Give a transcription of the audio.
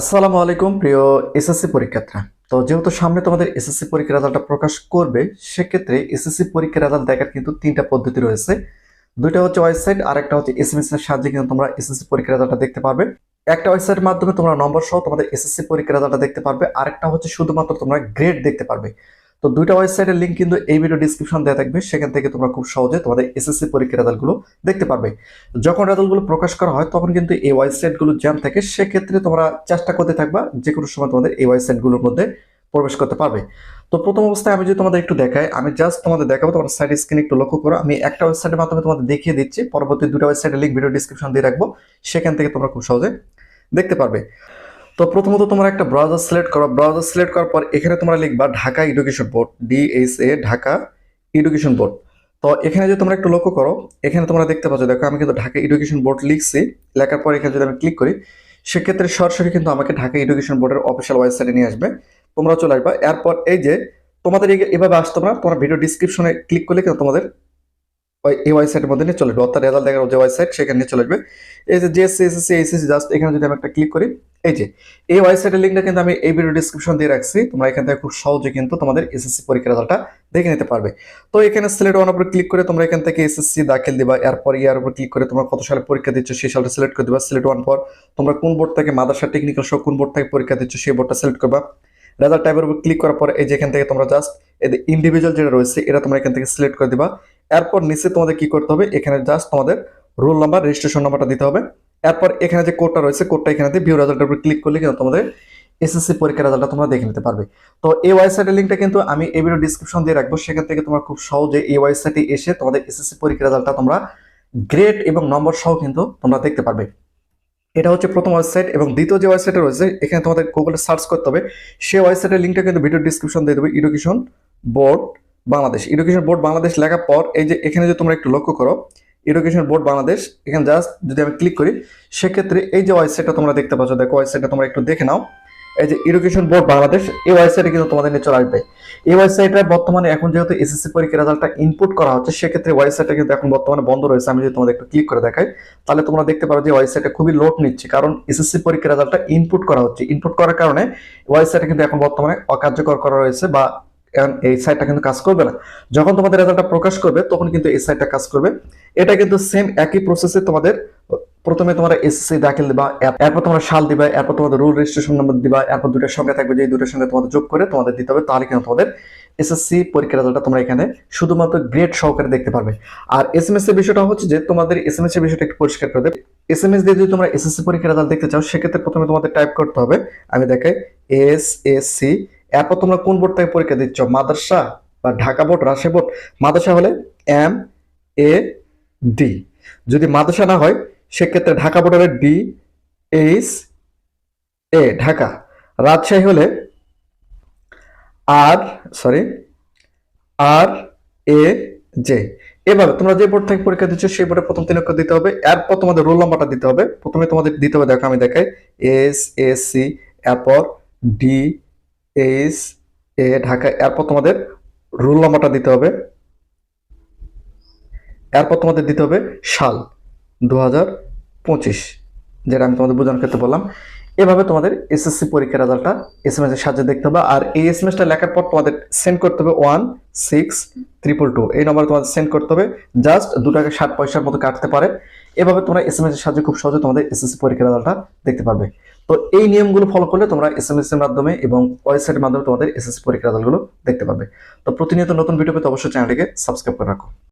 আসসালামু আলাইকুম, প্রিয় এসএসসি পরীক্ষার্থীরা। তো যেহেতু সামনে তোমাদের এসএসসি পরীক্ষার রেজাল্টটা প্রকাশ করবে, সেক্ষেত্রে এসএসসি পরীক্ষার রেজাল্ট দেখার কিন্তু তিনটা পদ্ধতি রয়েছে। দুইটা হচ্ছে ওয়েবসাইট আর একটা হচ্ছে এসএমএস এর সাহায্যে কিন্তু তোমরা এসএসসি পরীক্ষার রেজাল্টটা দেখতে পারবে। একটা ওয়েবসাইটের মাধ্যমে তোমরা নম্বর সহ তোমাদের এসএসসি পরীক্ষার রেজাল্টটা দেখতে পারবে। আরেকটা হচ্ছে শুধুমাত্র তোমরা গ্রেড দেখতে পারবে। তো দুইটা ওয়েবসাইটের লিঙ্ক কিন্তু এই ভিডিও ডিসক্রিপশন দেওয়া থাকবে। সেখান থেকে তোমরা খুব সহজে তোমাদের এসএসসি পরীক্ষার রেজাল্টগুলো দেখতে পারবে। যখন রেজাল্টগুলো প্রকাশ করা হয়, তখন কিন্তু এই ওয়েবসাইটগুলো জ্যাম থাকে। সেক্ষেত্রে তোমরা চেষ্টা করতে থাকবা যে কোনো সময় তোমাদের এই ওয়েবসাইটগুলোর মধ্যে প্রবেশ করতে পারবে। তো প্রথম অবস্থায় আমি যদি তোমাদের একটু দেখাই, আমি জাস্ট তোমাদের দেখাবো, তোমার সাইড স্ক্রিন একটু লক্ষ্য করো। আমি একটা ওয়েবসাইটের মাধ্যমে তোমাদের দেখিয়ে দিচ্ছি। পরবর্তী দুটো ওয়েবসাইটের লিঙ্ক ভিডিও ডিসক্রিপশন দিয়ে রাখব। সেখান থেকে তোমরা খুব সহজে দেখতে পারবে। তো প্রথমত তোমরা একটা ব্রাউজার সিলেক্ট করো। ব্রাউজার সিলেক্ট করার পর এখানে তোমরা লিখবা Dhaka education board DSA Dhaka education board তো এখানে যদি তোমরা একটু লক্ষ্য করো, এখানে তোমরা দেখতে পাচ্ছ, দেখো আমি কিন্তু ঢাকা এডুকেশন বোর্ড লিখছি। লেখার পর এখানে যদি আমি ক্লিক করি, সেক্ষেত্রে সরাসরি কিন্তু আমাকে ঢাকা এডুকেশন বোর্ডের অফিসিয়াল ওয়েবসাইটে নিয়ে আসবে। তোমরা চলে আসবা। এরপর এই যে তোমাদের এভাবে আসতো না। তোমার ভিডিও ডিসক্রিপশনে ক্লিক করলে কিন্তু তোমাদের এই ওয়েবসাইটের মধ্যে নিয়ে চলে আসবে। অর্থাৎ রেজাল্ট দেখার যে ওয়েবসাইট সেখানে নিয়ে চলে আসবে। এই যে জিএসসি এসএসসি জাস্ট এখানে যদি আমি একটা ক্লিক করি, এই যে, এই ওয়েবসাইটের লিঙ্কটা কিন্তু আমি এই ভিডিও ডিসক্রিপশন দিয়ে রাখছি। তোমরা এখান থেকে খুব সহজে কিন্তু তোমাদের এসএসসি পরীক্ষার রেজাল্টটা দেখে নিতে পারবে। তো এখানে সিলেক্ট ওয়ান উপর ক্লিক করে তোমরা এখান থেকে এসএসসি দাখিল দিবা। এরপর ইয়ার উপর ক্লিক করে তোমরা কত সালে পরীক্ষা দিচ্ছ সেই সালটা সিলেক্ট করে দিবা। সিলেক্ট ওয়ান পর তোমরা কোন বোর্ড থেকে মাদ্রাসা টেকনিক্যাল সহ কোন বোর্ড থেকে পরীক্ষা দিচ্ছ সেই বোর্ডটা সিলেক্ট করবা। রেজাল্ট টাইপের উপর ক্লিক করার পর এই যে এখান থেকে তোমরা জাস্ট এদের ইন্ডিভিজুয়াল যেটা রয়েছে, এটা তোমরা এখান থেকে সিলেক্ট করে দিবা। এরপর নিচে তোমাদের কি করতে হবে? এখানে জাস্ট তোমাদের রোল নাম্বার রেজিস্ট্রেশন নাম্বারটা দিতে হবে। এরপর এখানে যে কোডটা রয়েছে কোডটা এখানে দিয়ে ভিউ রেজাল্টের উপর ক্লিক করলে কিন্তু তোমাদের এসএসসি পরীক্ষার রেজাল্টটা তোমরা দেখে নিতে পারবে। তো এই ওয়েবসাইটের লিঙ্কটা কিন্তু আমি এই ভিডিও ডিসক্রিপশন দিয়ে রাখব। সেখান থেকে তোমরা খুব সহজে এই ওয়েবসাইটে এসে তোমাদের এসএসসি পরীক্ষার রেজাল্টটা তোমরা গ্রেড এবং নম্বর সহ কিন্তু তোমরা দেখতে পারবে। এটা হচ্ছে প্রথম ওয়েবসাইট এবং দ্বিতীয় যে ওয়েবসাইটটা রয়েছে, এখানে তোমাদের গুগলে সার্চ করতে হবে। সেই ওয়েবসাইটের লিঙ্কটা কিন্তু ভিডিও ডিসক্রিপশন দিয়ে দেবে। Education board Bangladesh. Education board Bangladesh লেখার পর এই যে এখানে যে তোমরা একটু লক্ষ্য করো এডুকেশন বোর্ড বাংলাদেশ, এখানে জাস্ট যদি আমি ক্লিক করি, সেক্ষেত্রে এই যে ওয়েবসাইটটা তোমরা দেখতে পাচ্ছ, দেখো ওয়েবসাইটটা তোমরা একটু দেখে নাও। এই যে এডুকেশন বোর্ড বাংলাদেশ, এই ওয়েবসাইটে কিন্তু তোমাদের নিয়ে চলে আসবে। এই ওয়েবসাইটটা বর্তমানে এখন যেহেতু এসএসসি পরীক্ষার রেজাল্টটা ইনপুট করা হচ্ছে, সেক্ষেত্রে ওয়েবসাইটটা কিন্তু এখন বর্তমানে বন্ধ রয়েছে। আমি যদি তোমাদের একটু ক্লিক করে দেখাই, তাহলে তোমরা দেখতে পারো যে ওয়েবসাইটটা খুবই লোড নিচ্ছে, কারণ এসএসসি পরীক্ষার রেজাল্টটা ইনপুট করা হচ্ছে। ইনপুট করার কারণে ওয়েবসাইটটা কিন্তু এখন বর্তমানে অকার্যকর করা রয়েছে বা এখন এই সাইটটা কিন্তু কাজ করবে না। যখন তোমাদের রেজাল্টটা প্রকাশ করবে, তখন কিন্তু এই সাইটটা কাজ করবে। এটা কিন্তু সেম একই প্রসেসে তোমাদের, প্রথমে তোমরা এসএসসি দাখিল দিবা এরপর তোমরা সাল দিবা, এরপর তোমাদের রুল রেজিস্ট্রেশন নাম্বার দিবা, এরপর দুটোর সংখ্যা থাকবে যে দুটোর সঙ্গে তোমাদের যোগ করে তোমাদের দিতে হবে, তাহলে কিন্তু তোমাদের এসএসসি পরীক্ষার রেজাল্টটা তোমরা এখানে শুধুমাত্র গ্রেড সহকারে দেখতে পারবে। আর এস এম এসএমএস এর বিষয়টা হচ্ছে যে, তোমাদের এসএমএস এর বিষয়টা একটু পরিষ্কার করে দেবে। এসএমএস দিয়ে যদি তোমরা এসএসসি পরীক্ষার রেজাল্ট দেখতে চাও, সেক্ষেত্রে প্রথমে তোমাদের টাইপ করতে হবে। আমি দেখাই এস এস সি এরপর তোমরা কোন বোর্ড থেকে পরীক্ষা দিচ্ছ? মাদ্রাসা বা ঢাকা বোর্ড, রাজশাহী বোর্ড? মাদ্রাসা হলে এম, এ, ডি। যদি মাদ্রাসা না হয়, সেক্ষেত্রে ঢাকা বোর্ড হলে D, H, A, Dhaka. Rajshahi হলে আর সরি আর, এ, জে। এভাবে তোমরা যে বোর্ড থেকে পরীক্ষা দিচ্ছ, সেই বোর্ডে প্রথম তিন অক্ষর দিতে হবে। এরপর তোমাদের রোল নাম্বারটা দিতে হবে। প্রথমে তোমাদের দিতে হবে, দেখো আমি দেখাই। এস এস সি, এরপর ডি এইচ, এ, ঢাকা, এরপর তোমাদের রোল নাম্বারটা দিতে হবে। এরপর তোমাদের দিতে হবে সাল দু হাজার পঁচিশ, যেটা আমি তোমাদের বোঝানোর ক্ষেত্রে বললাম। এভাবে তোমাদের এসএসসি পরীক্ষার রেজাল্টটা এস এম এস এর সাহায্যে দেখতে হবে। আর এই এস এম এসটা লেখার পর তোমাদের সেন্ড করতে হবে ওয়ান সিক্স ট্রিপল টু এই নম্বরে তোমাদের সেন্ড করতে হবে। জাস্ট দু টাকা ষাট পয়সার মতো কাটতে পারে। এভাবে তোমরা এস এম এস এর সাহায্যে খুব সহজে তোমাদের এসএসসি পরীক্ষার রেজাল্টটা দেখতে পারবে। তো এই নিয়মগুলো ফলো করলে তোমরা এস এম এস এর মাধ্যমে এবং ওয়েবসাইটের মাধ্যমে তোমাদের এসএসসি পরীক্ষার রেজাল্টগুলো দেখতে পাবে। তো প্রতিনিয়ত নতুন ভিডিও পেতে অবশ্যই চ্যানেলটিকে সাবস্ক্রাইব করে রাখো।